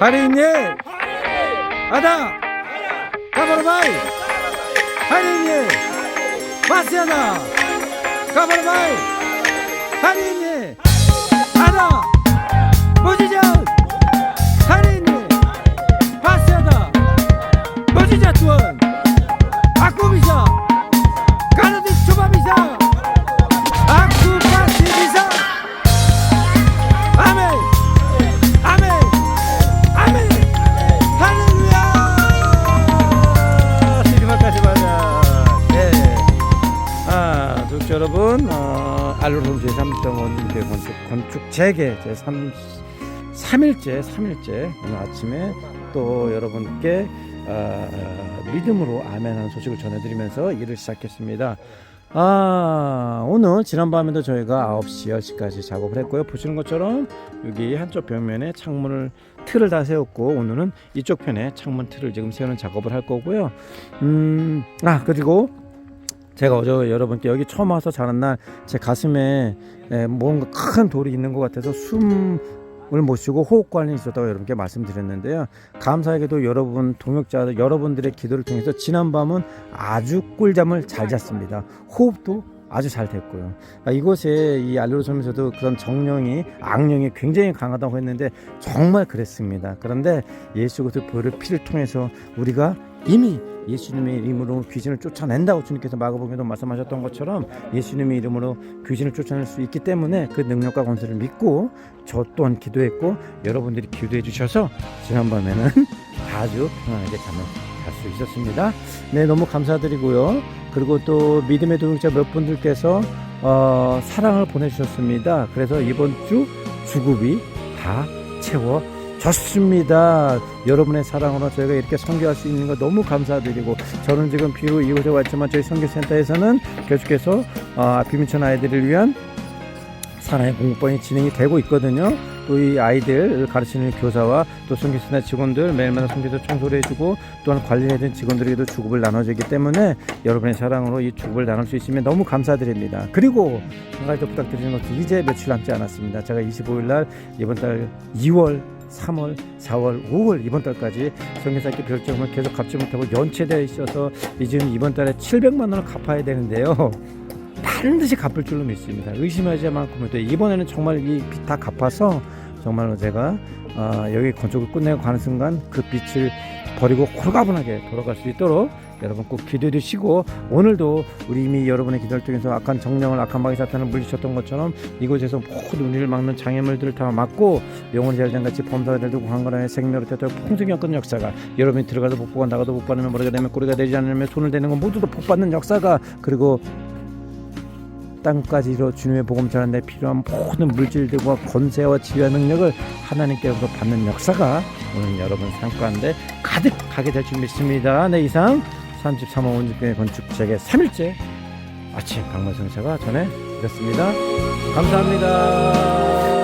할인이 아다 가버라바이 할인이 마시아나 가버라바이 할인이 아 독자 여러분. 어, 알루룸 제3.5 교회 건축, 건축 재개 제3 3일째 3일째 오늘 아침에 또 여러분께 어, 믿음으로 아멘하는 소식을 전해드리면서 일을 시작했습니다. 아 오늘 지난밤에도 저희가 9시 10시까지 작업을 했고요. 보시는 것처럼 여기 한쪽 벽면에 창문을 틀을 다 세웠고 오늘은 이쪽 편에 창문 틀을 지금 세우는 작업을 할 거고요. 음 아 그리고 제가 어제 여러분께 여기 처음 와서 자는 날 제 가슴에 에, 뭔가 큰 돌이 있는 것 같아서 숨을 못 쉬고 호흡관이 있었다고 여러분께 말씀드렸는데요. 감사하게도 여러분 동역자들 여러분들의 기도를 통해서 지난 밤은 아주 꿀잠을 잘 잤습니다. 호흡도 아주 잘 됐고요. 아, 이곳에 이 알루르섬에서도 그런 정령이 악령이 굉장히 강하다고 했는데 정말 그랬습니다. 그런데 예수 그리스도 보혈의 피를 통해서 우리가 이미 예수님의 이름으로 귀신을 쫓아낸다고 주님께서 마가복음에도 말씀하셨던 것처럼 예수님의 이름으로 귀신을 쫓아낼 수 있기 때문에 그 능력과 권세를 믿고 저 또한 기도했고 여러분들이 기도해 주셔서 지난밤에는 아주 평안하게 잠을 잘 수 있었습니다. 네, 너무 감사드리고요. 그리고 또 믿음의 동역자 몇 분들께서 어, 사랑을 보내주셨습니다. 그래서 이번 주 주급이 다 채워 좋습니다. 여러분의 사랑으로 저희가 이렇게 선교할 수 있는 거 너무 감사드리고 저는 지금 비록 이곳에 왔지만 저희 선교센터에서는 계속해서 어, 비민천 아이들을 위한 사랑의 공부반이 진행이 되고 있거든요. 또 이 아이들 가르치는 교사와 또 선교센터 직원들 매일마다 선교도 청소를 해주고 또한 관리해준 직원들에게도 주급을 나눠주기 때문에 여러분의 사랑으로 이 주급을 나눌 수 있으면 너무 감사드립니다. 그리고 한 가지 더 부탁드리는 것도 이제 며칠 남지 않았습니다. 제가 25일 날 이번 달 2월 3월, 4월, 5월 이번 달까지 성교사학교 별점을 계속 갚지 못하고 연체되어 있어서 이제 이번 달에 700만 원을 갚아야 되는데요. 반드시 갚을 줄로 믿습니다. 의심하지 않고 이번에는 정말 이 빚 다 갚아서 정말로 제가 어, 여기 건축을 끝내고 가는 순간 그 빚을 버리고 홀가분하게 돌아갈 수 있도록 여러분 꼭 기도해 주시고 오늘도 우리 이미 여러분의 기도를 통해서 악한 정령을 악한 마귀 사탄을 물리쳤던 것처럼 이곳에서 모든 우리를 막는 장애물들을 다 막고 영혼의 범사를 두고 강건하게 생명으로 태도록 풍성히 었던 역사가 여러분이 들어가도 복 보고 나가도 복 받으면 머리가 되면 꼬리가 되지 않으면 손을 대는 건 모두도 복 받는 역사가 그리고 땅까지로 주님의 복음 전하는 데 필요한 모든 물질들과 권세와 지혜와 능력을 하나님께로부터 받는 역사가 오늘 여러분 삶 가운데 가득하게 될 줄 믿습니다. 네 이상 33호 원주교회 건축 재개 3일째 아침 방문성사가 전해 드렸습니다. 감사합니다.